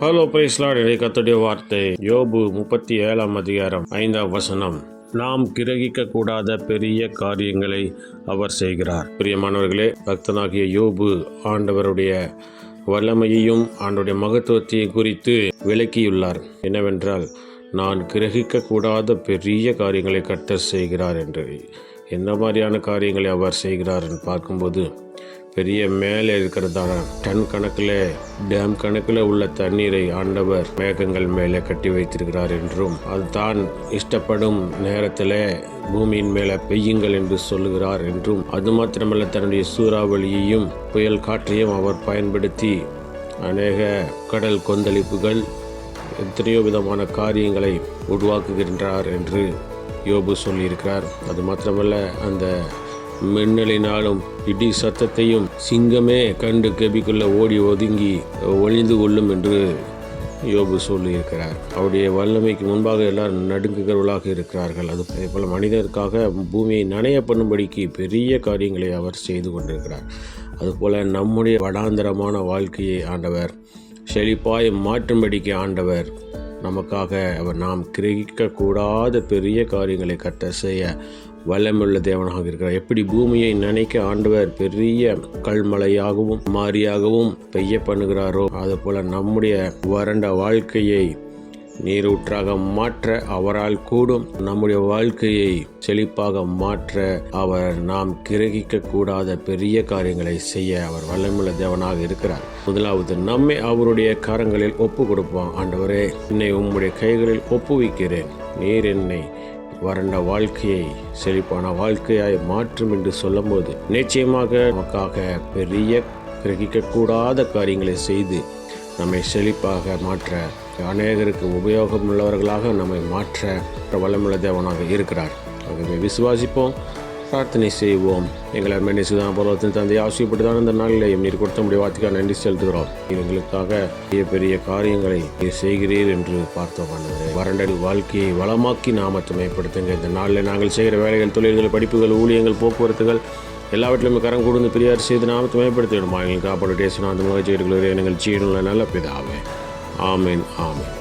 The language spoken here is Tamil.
ஹலோ பிரைஸ்லாட் கத்துடைய வார்த்தை. யோபு முப்பத்தி ஏழாம் அதிகாரம் ஐந்தாம் வசனம். நாம் கிரகிக்க கூடாத பெரிய காரியங்களை அவர் செய்கிறார். பிரியமானவர்களே பக்தனாகிய யோபு ஆண்டவருடைய வல்லமையையும் ஆண்டுடைய மகத்துவத்தையும் குறித்து விளக்கியுள்ளார். என்னவென்றால் நான் கிரகிக்க கூடாத பெரிய காரியங்களை கட்ட செய்கிறார் என்று. என்ன மாதிரியான காரியங்களை அவர் செய்கிறார் என்று பார்க்கும்போது பெரிய மேலே இருக்கிறதான டன் கணக்கில் டேம் கணக்கில் உள்ள தண்ணீரை ஆண்டவர் மேகங்கள் மேலே கட்டி வைத்திருக்கிறார் என்றும் அது தான் இஷ்டப்படும் நேரத்தில் பூமியின் மேலே பெய்யுங்கள் என்று சொல்லுகிறார் என்றும் அது மாத்திரமல்ல தன்னுடைய சூறாவளியையும் புயல் காற்றையும் அவர் பயன்படுத்தி அநேக கடல் கொந்தளிப்புகள் எத்தனையோ விதமான காரியங்களை உருவாக்குகின்றார் என்று யோபு சொல்லியிருக்கிறார். அது மாத்திரமல்ல அந்த மின்னலினாலும் இடி சத்தத்தையும் சிங்கமே கண்டு கெபிக்குள்ள ஓடி ஒதுங்கி ஒளிந்து கொள்ளும் என்று யோபு சொல்லியிருக்கிறார். அவருடைய வல்லமைக்கு முன்பாக எல்லாரும் நடுங்குகிறவர்களாக இருக்கிறார்கள். அது போல மனிதருக்காக பூமியை நனைய பண்ணும்படிக்கு பெரிய காரியங்களை அவர் செய்து கொண்டிருக்கிறார். அதுபோல நம்முடைய வடாந்தரமான வாழ்க்கையை ஆண்டவர் செழிப்பாய் மாற்றும்படிக்கு ஆண்டவர் நமக்காக அவர் நாம் கிரகிக்கக்கூடாத பெரிய காரியங்களை கட்ட செய்ய வல்லமுள்ள தேவனாக இருக்கிறார். எப்படி பூமியை நினைக்க ஆண்டவர் பெரிய கல்மலையாகவும் மாரியாகவும் பெய்ய பண்ணுகிறாரோ அதுபோல நம்முடைய வறண்ட வாழ்க்கையை நீரூற்றாக மாற்ற அவரால் கூடும். நம்முடைய வாழ்க்கையை செழிப்பாக மாற்ற அவர் நாம் கிரகிக்க கூடாத பெரிய காரியங்களை செய்ய அவர் வல்லமுள்ள தேவனாக இருக்கிறார். முதலாவது நம்மை அவருடைய கரங்களில் ஒப்பு கொடுப்போம் ஆண்டவரே என்னை உம்முடைய கைகளில் ஒப்புவிக்கிறேன். நீர் என்னை வறண்ட வாழ்க்கையை செழிப்பான வாழ்க்கையாய் மாற்றும் என்று சொல்லும்போது நிச்சயமாக நமக்காக பெரிய கிரகிக்கக்கூடாத காரியங்களை செய்து நம்மை செழிப்பாக மாற்ற அநேகருக்கு உபயோகம் உள்ளவர்களாக நம்மை மாற்ற வளமுள்ள தேவனாக இருக்கிறார். ஆகவே விசுவாசிப்போம் பிரார்த்தனை செய்வோம். எங்களை அருமை சுதான் பருவத்தின் தந்தை ஆசைப்பட்டுதான் இந்த நாளில் நீர் கொடுத்த முடிய வார்த்தைக்காக நன்றி செலுத்துகிறோம். எங்களுக்காக பெரிய பெரிய காரியங்களை நீர் செய்கிறீர் என்று பார்த்தோம் வறண்டடி வாழ்க்கையை வளமாக்கி நாமத்தை மேம்படுத்துங்க இந்த நாளில் நாங்கள் செய்கிற வேலைகள் தொழில்கள் படிப்புகள் ஊழியங்கள் போக்குவரத்துகள் எல்லாவற்றிலும் கரம் கொடுத்து பெரியார் செய்து நாமத்தை மேம்படுத்திடுமா எங்களுக்கு காப்பாடு டேசனா அந்த முகச்செய்திகளை எங்கள் சீனுள்ள நல்ல பிதாவே. ஆமேன் ஆமேன்.